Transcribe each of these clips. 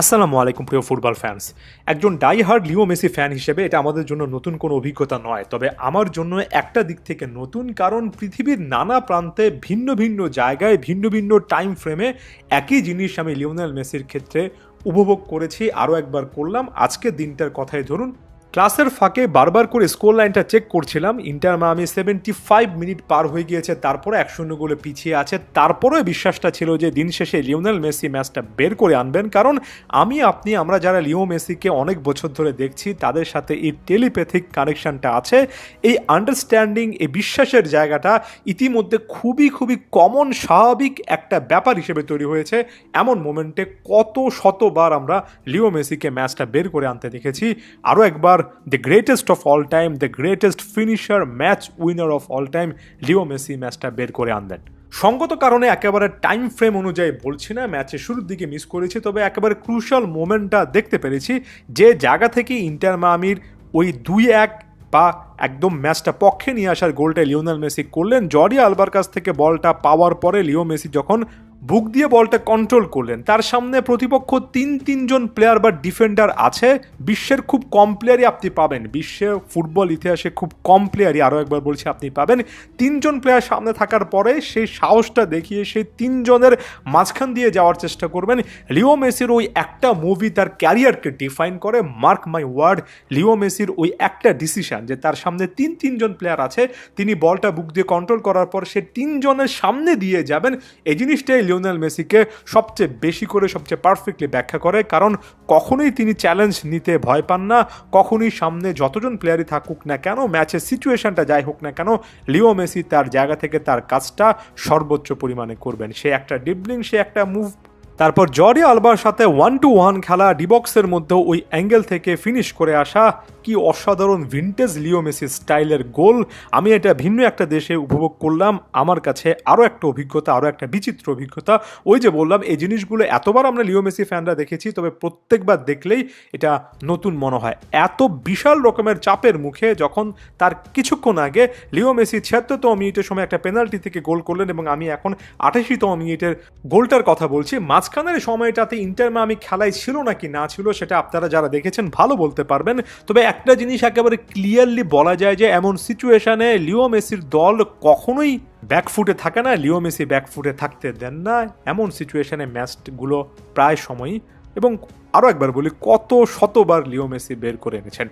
আসসালামু আলাইকুম প্রিয় ফুটবল ফ্যান্স একজন die hard Leo Messi fan হিসেবে এটা আমাদের জন্য নতুন কোনো অভিজ্ঞতা নয়, তবে আমার জন্য একটা দিক থেকে নতুন কারণ পৃথিবীর নানা প্রান্তে ভিন্ন ভিন্ন জায়গায়, ভিন্ন ভিন্ন টাইম ফ্রেমে একই জিনিস আমি লিওনেল মেসির ক্ষেত্রে উপভোগ করেছি। আরও একবার করলাম। আজকের দিনটার কথাই ধরুন ক্লাসের ফাঁকে বারবার করে স্কোর লাইনটা চেক করছিলাম। ইন্টার মামি সেভেন্টি ফাইভ মিনিট পার হয়ে গিয়েছে, তারপরে এক শূন্য গোলে পিছিয়ে আছে। তারপরেও বিশ্বাসটা ছিল যে দিন শেষে লিওনেল মেসি ম্যাচটা বের করে আনবেন। কারণ আমি, আপনি, আমরা যারা লিও মেসিকে অনেক বছর ধরে দেখছি, তাদের সাথে এই টেলিপ্যাথিক কানেকশনটা আছে। এই আন্ডারস্ট্যান্ডিং, এই বিশ্বাসের জায়গাটা ইতিমধ্যে খুবই খুবই কমন, স্বাভাবিক একটা ব্যাপার হিসেবে তৈরি হয়েছে। এমন মোমেন্টে কত শতবার আমরা লিও মেসিকে ম্যাচটা বের করে আনতে দেখেছি। আরও একবার the greatest of all time the greatest finisher match winner of all time Leo Messi ম্যাচটা বের করে আনলেন। সঙ্গত কারণে একেবারে টাইম ফ্রেম অনুযায়ী বলছি না ম্যাচের শুরুর দিকে মিস করেছি, তবে একেবারে ক্রুশাল মোমেন্টটা দেখতে পেরেছি যে জায়গা থেকে ইন্টার মামির ওই দুই এক বা একদম ম্যাচটা পক্ষে নিয়ে আসার গোলটা লিওনাল মেসি করলেন। জর্ডি আলবার কাছ থেকে বলটা পাওয়ার পরে লিও মেসি যখন বুক দিয়ে বলটা কন্ট্রোল করলেন। তার সামনে প্রতিপক্ষ তিন তিনজন প্লেয়ার বা ডিফেন্ডার আছে। বিশ্বের খুব কম প্লেয়ারই আপনি পাবেন। বিশ্বের ফুটবল ইতিহাসে খুব কম প্লেয়ারই আরও একবার বলছি আপনি পাবেন। তিনজন প্লেয়ার সামনে থাকার পরে সেই সাহসটা দেখিয়ে সেই তিনজনের মাঝখান দিয়ে যাওয়ার চেষ্টা করবেন। লিও মেসির ওই একটা মুভি তার ক্যারিয়ারকে ডিফাইন করে। মার্ক মাই ওয়ার্ড লিও মেসির ওই একটা ডিসিশন যে তার সামনে তিন তিনজন প্লেয়ার আছে। তিনি বলটা বুক দিয়ে কন্ট্রোল করার পর সে তিনজনের সামনে দিয়ে যাবেন। এই জিনিসটাই লিওনেল মেসিকে সবচেয়ে বেশি করে সবচেয়ে পারফেক্টলি ব্যাখ্যা করে, কারণ কখনোই তিনি চ্যালেঞ্জ নিতে ভয় পান না, কখনোই সামনে যতজন প্লেয়ারই থাকুক না কেন ম্যাচের সিচুয়েশনটা যাই হোক না কেন, লিও মেসি তার জায়গা থেকে তার কাজটা সর্বোচ্চ পরিমাণে করবেন। সে একটা ডিবলিং সে একটা মুভ তারপর জর্ডি আলবার সাথে ওয়ান টু ওয়ান খেলা ডিবক্সের মধ্যে ওই অ্যাঙ্গেল থেকে ফিনিশ করে আসা কি অসাধারণ ভিন্টেজ লিও মেসি স্টাইলের গোল। আমি এটা ভিন্ন একটা দেশে উপভোগ করলাম। আমার কাছে আরও একটা অভিজ্ঞতা আরও একটা বিচিত্র অভিজ্ঞতা। ওই যে বললাম, এই জিনিসগুলো এতবার আমরা লিও মেসি ফ্যানরা দেখেছি, তবে প্রত্যেকবার দেখলেই এটা নতুন মনে হয়। এত বিশাল রকমের চাপের মুখে যখন তার কিছুক্ষণ আগে লিও মেসি ছিয়াত্তরতম মিনিটের সময় একটা পেনাল্টি থেকে গোল করলেন এবং আমি এখন আঠাশিতম মিনিটের গোলটার কথা বলছি, মাঝখানের সময়টাতে ইন্টার আমি খেলায় ছিল নাকি না ছিল সেটা আপনারা যারা দেখেছেন ভালো বলতে পারবেন। তবে একটা জিনিস একেবারে ক্লিয়ারলি বলা যায় যে, এমন সিচুয়েশনে লিও মেসির দল কখনোই ব্যাকফুটে থাকে না, লিও মেসি ব্যাকফুটে থাকতে দেন না। এমন সিচুয়েশনে ম্যাচগুলো প্রায় সময়ই এবং আরও একবার বলি, কত শতবার লিও মেসি বের করে এনেছেন।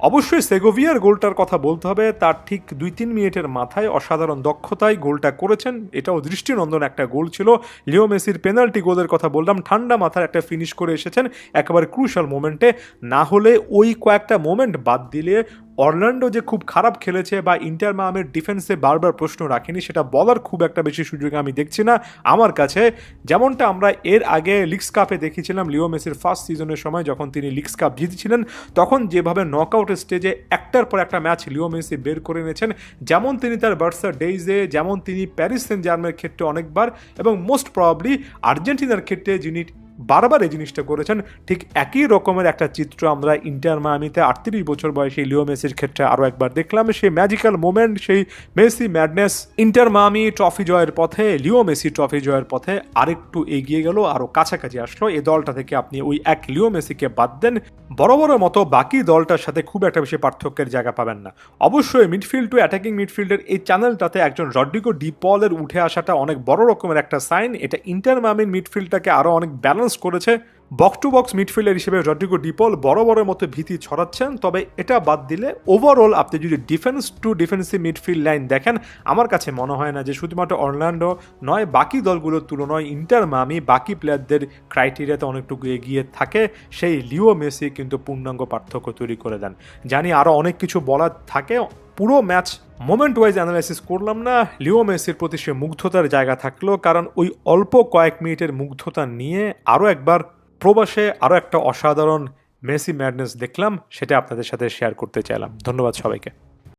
অবশ্যই সেগোভিয়ার গোলটার কথা বলতে হবে। তার ঠিক দুই তিন মিনিটের মাথায় অসাধারণ দক্ষতায় গোলটা করেছেন। এটাও দৃষ্টিনন্দন একটা গোল ছিল। লিও মেসির পেনাল্টি গোলের কথা বললাম। ঠান্ডা মাথার একটা ফিনিশ করে এসেছেন একেবারে ক্রুশাল মোমেন্টে না হলে ওই কয়েকটা মোমেন্ট বাদ দিলে অরল্যান্ডো যে খুব খারাপ খেলেছে বা ইন্টার মামের ডিফেন্সে বারবার প্রশ্ন রাখেনি, সেটা বলার খুব একটা বেশি সুযোগ আমি দেখছি না। আমার কাছে যেমনটা আমরা এর আগে লিগস কাপে দেখেছিলাম, লিও মেসির ফার্স্ট সিজনের সময় যখন তিনি লিগস কাপ জিতেছিলেন, তখন যেভাবে নক নকআউট স্টেজে একটার পর একটা ম্যাচ লিও মেসি বের করে এনেছেন, যেমন তিনি তার বার্সার ডেইজে, যেমন তিনি প্যারিস সেন্ট জার্মের ক্ষেত্রে অনেকবার, এবং মোস্ট প্রবাবলি আর্জেন্টিনার ক্ষেত্রে যিনি বারবার এই জিনিসটা করেছেন। ঠিক একই রকমের একটা চিত্র আমরা ইন্টার মায়ামিতে আটত্রিশ বছর বয়সে লিও মেসির ক্ষেত্রে আরও একবার দেখলাম। সেই ম্যাজিক্যাল মোমেন্ট, সেই Messi madness Inter Miami trophy জয়ের পথে, লিও মেসি ট্রফি জয়ের পথে আরেকটু এগিয়ে গেল, আরও কাছাকাছি আসলো। এই দলটা থেকে আপনি ওই এক লিও মেসিকে বাদ দেন। বড় বড় মতো বাকি দলটার সাথে খুব একটা বেশি পার্থক্যের জায়গা পাবেন না। অবশ্যই মিডফিল্ড টু অ্যাটাকিং মিডফিল্ডের এই চ্যানেলটাতে একজন রড্রিগো ডিপলের উঠে আসাটা অনেক বড় রকমের একটা সাইন। এটা ইন্টার মামিন মিডফিল্ডটাকে আরও অনেক ব্যালেন্স করেছে বক্স টু বক্স মিডফিল্ডার হিসেবে রড্রিগো ডিপল বড় বড় মতো ভীতি ছড়াচ্ছেন, তবে এটা বাদ দিলে ওভারঅল আপনি যদি defence to defensive midfield line দেখেন, আমার কাছে মনে হয় না যে শুধুমাত্র অরল্যান্ডো নয়, বাকি দলগুলোর তুলনায় ইন্টার মামি, বাকি প্লেয়ারদের ক্রাইটেরিয়াতে অনেকটুকু এগিয়ে থাকে। সেই লিও মেসি কিন্তু পূর্ণাঙ্গ পার্থক্য তৈরি করে দেন। জানি আরও অনেক কিছু বলার থাকে, পুরো ম্যাচ মোমেন্ট ওয়াইজ অ্যানালাইসিস করলাম না, লিও মেসির প্রতি সে মুগ্ধতার জায়গা থাকল, কারণ ওই অল্প কয়েক মিনিটের মুগ্ধতা নিয়ে আরও একবার প্রবাসে আরও একটা অসাধারণ মেসি ম্যাডনেস দেখলাম, সেটা আপনাদের সাথে শেয়ার করতে চাইলাম। ধন্যবাদ সবাইকে।